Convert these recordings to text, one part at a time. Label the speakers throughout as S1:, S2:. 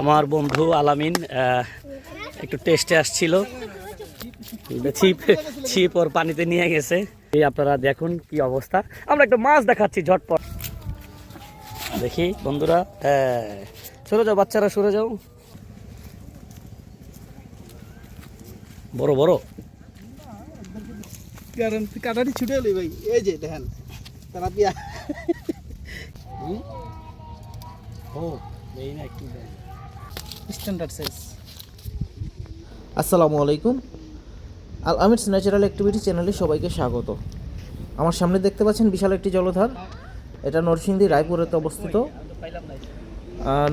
S1: আমার বন্ধু আলামিন একটু টেস্টে আসছিল। ছিপ ছিপ ওর পানিতে নিয়ে গেছে। এই আপনারা দেখুন কি অবস্থা। আমরা একটা মাছ দেখাচ্ছি ঝটপট। দেখি বন্ধুরা হ্যাঁ সরে যাও বাচ্চারা সরে যাও। বড় বড়।
S2: কারণ কাটাটি ছুটে এলি ভাই। এই যে দেখেন তেলাপিয়া
S1: ও। এই না একটু
S2: স্ট্যান্ডার্ড সাইজ
S3: আসসালামু আলাইকুম। আল আমিটস ন্যাচারাল অ্যাক্টিভিটি চ্যানেলে সবাইকে স্বাগত। আমার সামনে দেখতে পাচ্ছেন বিশাল একটি জলধার। এটা নরসিংদী রায়পুরেতে অবস্থিত।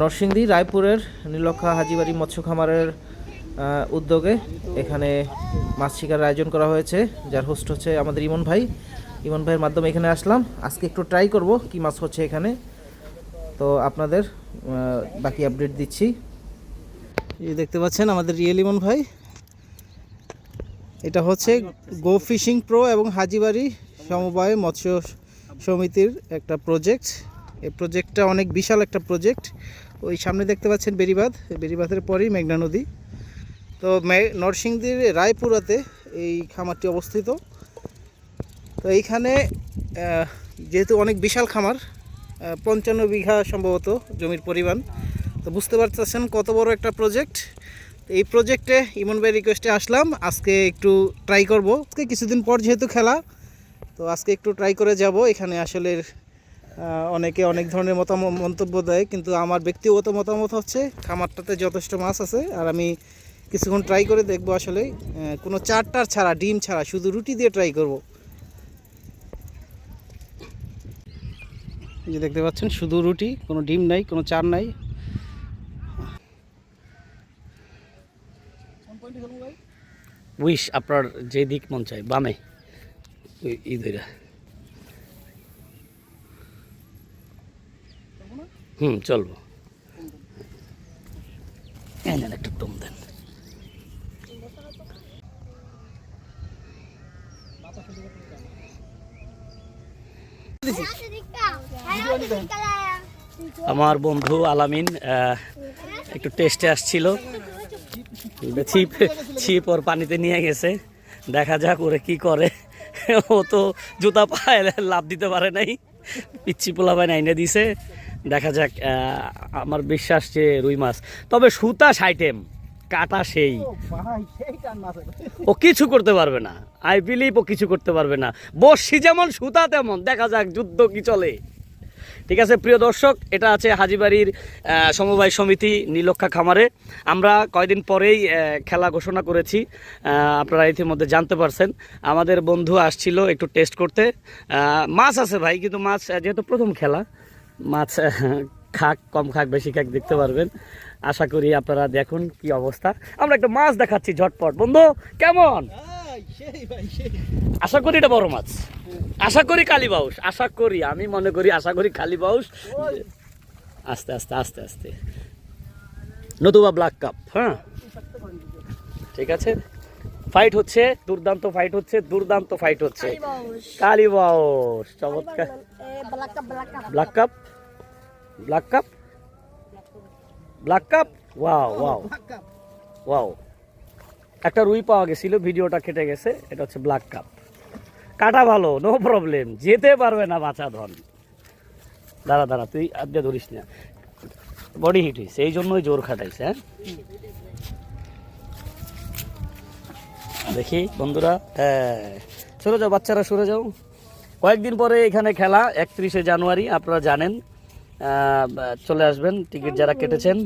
S3: নরসিংদী রায়পুরের নীলক্ষা হাজিবাড়ি মৎস্য খামারের উদ্যোগে এখানে মাছ শিকার আয়োজন করা হয়েছে। যার হোস্ট হচ্ছে আমাদের ইমন ভাই। ইমন ভাইয়ের মাধ্যমে এখানে আসলাম। আজকে একটু ট্রাই করব কি মাছ হচ্ছে এখানে। তো আপনাদের বাকি আপডেট দিচ্ছি।
S2: এই দেখতে পাচ্ছেন আমাদের রিয়েলিমন ভাই। এটা হচ্ছে গো ফিশিং প্রো এবং হাজিবাড়ি সমবায় মৎস্য সমিতির একটা প্রজেক্ট এই প্রজেক্টটা অনেক বিশাল একটা প্রজেক্ট ওই সামনে দেখতে পাচ্ছেন বেরিবাঁধ বেরিবাঁধের পরেই মেঘনা নদী। তো নরসিংদীর রায়পুরাতে এই খামারটি অবস্থিত। তো এইখানে যেহেতু অনেক বিশাল খামার পঞ্চান্ন বিঘা সম্ভবত জমির পরিমাণ। তো বুঝতে পারতেছেন কত বড় একটা প্রজেক্ট এই প্রজেক্টে ইমন ভাই রিকোয়েস্টে আসলাম, আজকে একটু ট্রাই করব। আজকে কিছুদিন পর যেহেতু খেলা, তো আজকে একটু ট্রাই করে যাব। এখানে আসলে অনেকে অনেক ধরনের মতামত মন্তব্য দেয়, কিন্তু আমার ব্যক্তিগত মতামত হচ্ছে খামারটাতে যথেষ্ট মাছ আছে। আর আমি কিছুক্ষণ ট্রাই করে দেখব আসলে কোনো চারটার ছাড়া, ডিম ছাড়া শুধু রুটি দিয়ে ট্রাই করব। এই যে দেখতে পাচ্ছেন, শুধু রুটি, কোনো ডিম নাই, কোনো চার নাই।
S1: উইশ, আপনার যে দিক মন চায়, বামে। ইদরা হুম, চলবো। একটু টম দেন। আমার বন্ধু আলামিন একটু টেস্টে আসছিল। ছিপ ছিপ ওর পানিতে নিয়ে গেছে। দেখা যাক ওরে কি করে। ও তো জুতা পায়ে লাভ দিতে পারে নাই। পিচ্ছি পোলা পায় নাইনে দিছে। দেখা যাক আমার বিশ্বাস যে রুই মাছ। তবে সুতা সাইটেম কাটা সেই। ও কিছু করতে পারবে না। আই বিলিভ ও কিছু করতে পারবে না। বর্ষি যেমন সুতা তেমন। দেখা যাক যুদ্ধ কি চলে। ঠিক আছে প্রিয় দর্শক এটা আছে হাজিবাড়ির সমবায় সমিতি নীলক্ষা খামারে। আমরা কয়দিন পরেই খেলা ঘোষণা করেছি। আপনারা ইতিমধ্যে জানতে পারছেন। আমাদের বন্ধু আসছিল একটু টেস্ট করতে। মাছ আছে ভাই কিন্তু মাছ যেহেতু প্রথম খেলা মাছ খাক কম খাক বেশি খাক দেখতে পারবেন। আশা করি আপনারা দেখুন কি অবস্থা। আমরা একটা মাছ দেখাচ্ছি ঝটপট। বন্ধু কেমন? আশা করি এটা বড় মাছ। আশা করি কালীবাউস আশা করি আমি মনে করি আশা করি কালীবাউস আস্তে আস্তে আস্তে আস্তে। নতুবা ব্ল্যাক কাপ হ্যাঁ? ঠিক আছে? ফাইট হচ্ছে দুর্দান্ত ফাইট হচ্ছে দুর্দান্ত ফাইট হচ্ছে। কালীবাউস চমৎকার। Black carp black carp black carp wow wow wow একটা রুই পাওয়া গেছিল ভিডিওটা কেটে গেছে এটা হচ্ছে ব্ল্যাক কাপ কাটা ভালো নো প্রবলেম যেতে পারবে না বাঁচা ধন। দাঁড়া দাঁড়া তুই আজকে ধরিস না। বডি হিট হয়েছে এই জন্যই জোর খাটাইছে হ্যাঁ? দেখি বন্ধুরা হ্যাঁ। সরে যাও বাচ্চারা সরে যাও। কয়েকদিন পরে এখানে খেলা একত্রিশে জানুয়ারি আপনারা জানেন। চলে আসবেন টিকিট যারা কেটেছেন।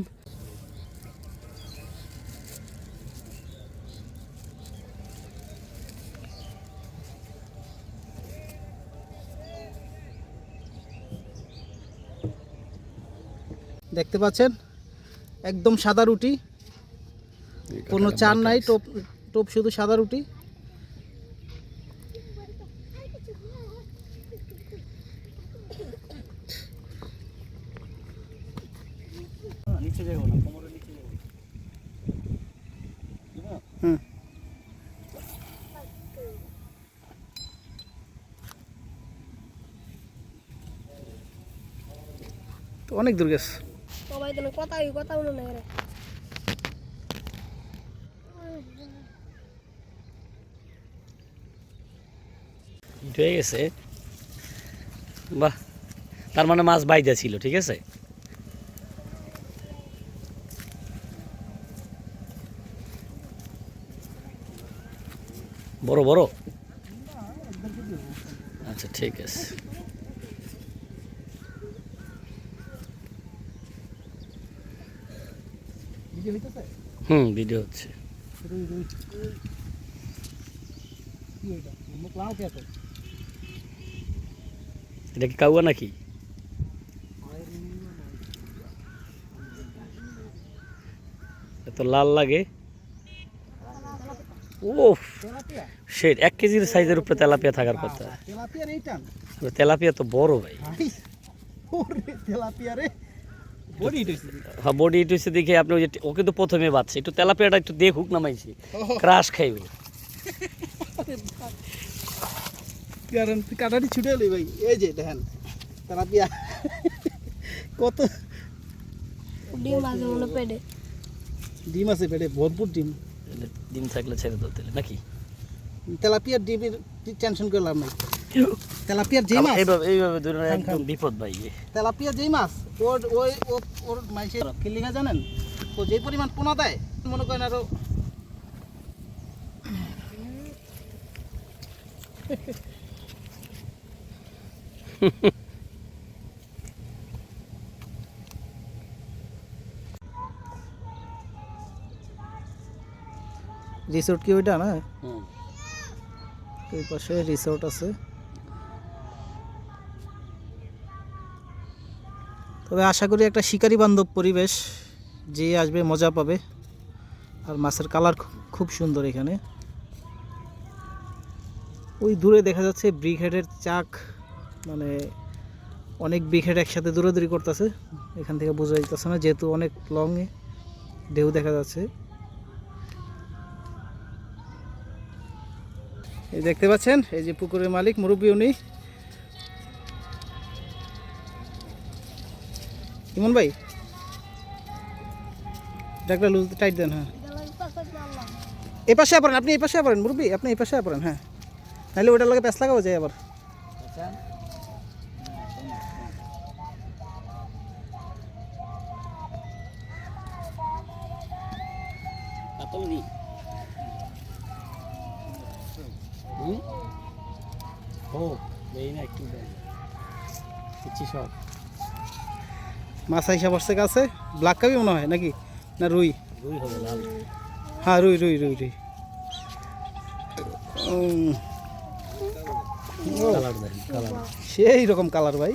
S2: দেখতে পাচ্ছেন? একদম সাদা রুটি। কোনো চার নাই টোপ টোপ শুধু সাদা রুটি
S1: নিচে যাব না কোমরের নিচে যাব
S2: হুম তো অনেক দূর গেছে।
S4: সবাই
S1: কথা হয়ে গেছে। বাহ তার মানে মাছ বাইদা ছিল ঠিক আছে? বড় বড়? আচ্ছা ঠিক আছে। হুম ভিডিও হচ্ছে। এটা? কি কাউয়া নাকি? এত লাল লাগে। ও সে এক কেজির সাইজের উপরে তেলাপিয়া? থাকার কথা। তেলাপিয়া তো বড় ভাই।
S2: বডি হইছে
S1: হ্যাঁ বডি ইট দেখে আপনি ওই যে ওকে তো প্রথমে বাচ্ছে একটু তেলাপিয়াটা একটু দেখুক নামাইছি। ক্রাশ খাইবে।
S2: কারণ কাটাটি ছুটে এলি ভাই। এই যে দেখেন তেলাপিয়া। কত
S4: ডিম আছে মনে পেটে।
S2: ডিম আছে পেটে ভরপুর ডিম।
S1: ডিম থাকলে ছেড়ে তাহলে নাকি?
S2: তেলাপিয়ার ডিমের টেনশন করে লাভ নাই তেলাপিয়ার যেই মাছ?
S1: এইভাবে এইভাবে ধরে একদম বিপদ ভাই।
S2: তেলাপিয়া যেই মাছ ওর ওই ও- ওর মাইসের কিলিঙা জানেন? ও যে পরিমাণ পোনা দেয় মনে করেন আরও রিসোর্ট কি ওইটা না?
S1: হুম।
S2: ওই পাশে রিসোর্ট আছে। তবে আশা করি একটা শিকারি বান্ধব পরিবেশ যে আসবে, মজা পাবে। আর মাছের কালার খুব সুন্দর এখানে। ওই দূরে দেখা যাচ্ছে ব্রিগেডের চাক। মানে অনেক ব্রিগেড একসাথে দূরাদূরি করতেছে। এখান থেকে বোঝা যাইতেছে না, যেহেতু অনেক লং ঢেউ দেখা যাচ্ছে। এই দেখতে পাচ্ছেন? এই যে পুকুরের মালিক, মুরব্বী উনি। ইমন ভাই? ডাকটা লুজ টাইট দেন হ্যাঁ। এই পাশে পড়েন আপনি এই পাশে পড়েন মুরব্বী, আপনি এই পাশে পড়েন হ্যাঁ। নাহলে ওটার লগে প্যাস লাগাবো যায় আবার।
S1: কাতল। নি হুম? ও, এই না একটু দেন। দিচ্ছি সব।
S2: মাছ হিসাব আসছে কাছে ব্ল্যাক কাবি মনে হয় নাকি? না রুই? হ্যাঁ রুই রুই রুই রুই।
S1: কালার
S2: সেই রকম কালার ভাই।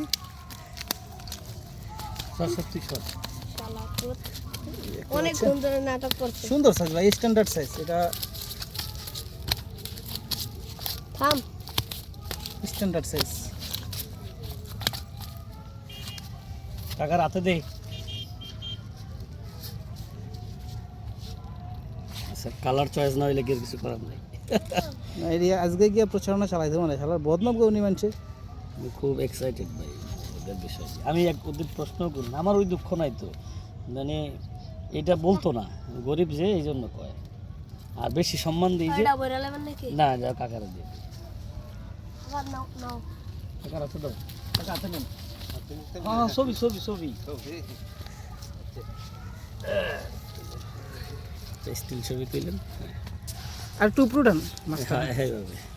S4: সুন্দর নাটক করছে।
S2: সুন্দর সাইজ ভাই স্ট্যান্ডার্ড সাইজ এটা
S4: থাম।
S2: স্ট্যান্ডার্ড সাইজ
S1: টাকা রাতে দে। আচ্ছা কালার চয়েস না হইলে কিছু করার নাই?
S2: না আজকে গিয়ে প্রচারণা চালাইতে মানে শালার বদনাম কেউ নি মানছে?
S1: খুব এক্সাইটেড ভাই ওদের বিষয়ে। আমি এক ওদের প্রশ্ন করি আমার ওই দুঃখ নাই তো। মানে এটা বলতো না গরিব যে এই জন্য কয়। আর বেশি সম্মান দিই যে না যা কাকারে দিয়ে কাকার হাতে দাও কাকা হাতে নেন। হ্যাঁ ছবি ছবি ছবি স্টিল ছবি তুললেন
S2: আর টুপরু ডান মাছ
S1: হ্যাঁ এইভাবে